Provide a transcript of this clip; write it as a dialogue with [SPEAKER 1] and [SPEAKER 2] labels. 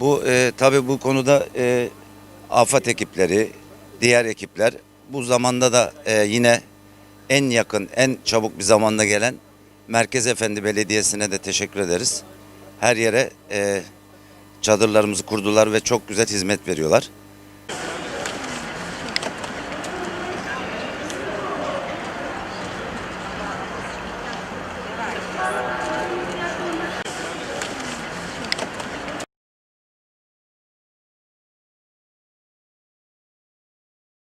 [SPEAKER 1] Bu e, tabii bu konuda e, afet ekipleri, diğer ekipler bu zamanda da e, yine en yakın, en çabuk bir zamanda gelen Merkez Efendi Belediyesi'ne de teşekkür ederiz. Her yere e, çadırlarımızı kurdular ve çok güzel hizmet veriyorlar.